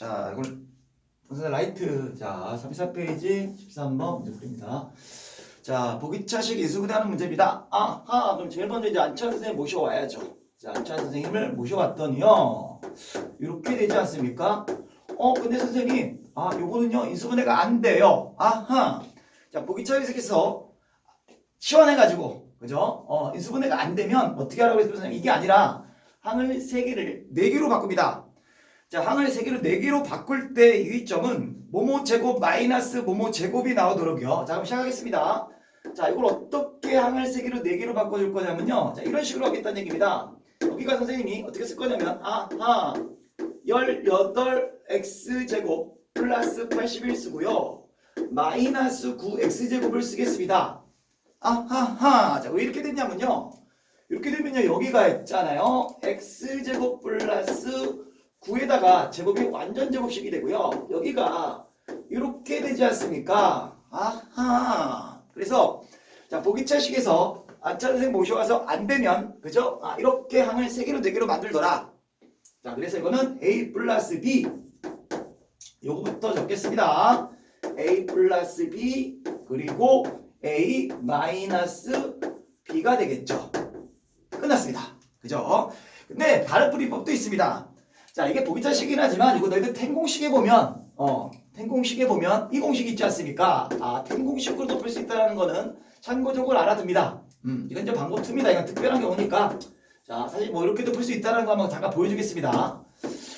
자, 이걸 선생님 라이트. 자, 34페이지 13번 문제 풀입니다. 자, 보기차식 이수분해 하는 문제입니다. 아하, 그럼 제일 먼저 이제 안찬 선생님 모셔와야죠. 자, 안찬 선생님을 모셔왔더니요. 이렇게 되지 않습니까? 어, 근데 선생님, 아, 요거는요, 인수분해가 안 돼요. 아하. 자, 보기차식에서 시원해가지고, 그죠? 어, 인수분해가 안 되면 어떻게 하라고 했어요, 선생님? 이게 아니라 항을 세 개를 네 개로 바꿉니다. 자, 항을 세네 개로 바꿀 때 유의점은 모모 제곱 마이너스 모모 제곱이 나오도록요. 자, 그럼 시작하겠습니다. 자, 이걸 어떻게 항을 세 개로 네 개로 바꿔 줄 거냐면요. 자, 이런 식으로 하겠다는 얘기입니다. 여기가 선생님이 어떻게 쓸 거냐면, 아하, 18x제곱 플러스 81 쓰고요. 마이너스 9x제곱을 쓰겠습니다. 아하하. 자, 왜 이렇게 됐냐면요. 이렇게 되면요. 여기가 있잖아요. x제곱 플러스 9에다가 제곱이 완전 제곱식이 되고요. 여기가 이렇게 되지 않습니까? 아하. 그래서 자 보기차식에서 안차 선생 모셔와서 안 되면 그죠? 아 이렇게 항을 세 개로 네 개로 만들더라. 자 그래서 이거는 a 플러스 b 요거부터 적겠습니다. a 플러스 b 그리고 a 마이너스 b가 되겠죠. 끝났습니다. 그죠? 근데 다른 풀이법도 있습니다. 자 이게 보기차식이긴 하지만 이거 너희들 텐공식에 보면 어 텐공식에 보면 이 공식 있지 않습니까? 아 텐공식으로도 풀수 있다는 거는 참고적으로 알아둡니다. 음 이건 이제 방법 2입니다. 이건 특별한 경우니까 자 사실 뭐 이렇게도 풀수 있다는 거 한번 잠깐 보여주겠습니다.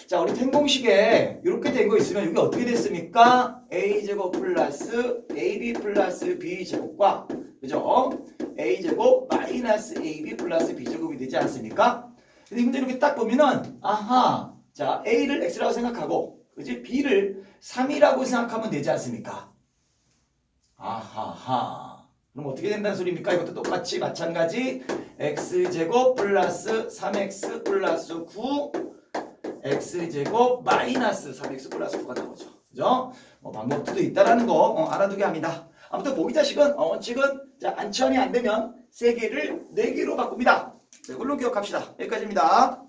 자 우리 텐공식에 이렇게 된 거 있으면 이게 어떻게 됐습니까? a 제곱 플러스 ab 플러스 b 제곱과 그죠? a 제곱 마이너스 ab 플러스 b 제곱이 되지 않습니까? 근데 이렇게 딱 보면은 아하 자 a를 x라고 생각하고 그지 b를 3이라고 생각하면 되지 않습니까? 아하하 그럼 어떻게 된다는 소리입니까? 이것도 똑같이 마찬가지 x제곱 플러스 3x 플러스 9 x제곱 마이너스 3x 플러스 9가 나오죠. 그죠? 뭐 방법 2도 있다라는 거 어, 알아두게 합니다. 아무튼 보기자식은 어, 원칙은 자, 안치환이 안 되면 3개를 4개로 바꿉니다. 자, 이걸로 기억합시다. 여기까지입니다.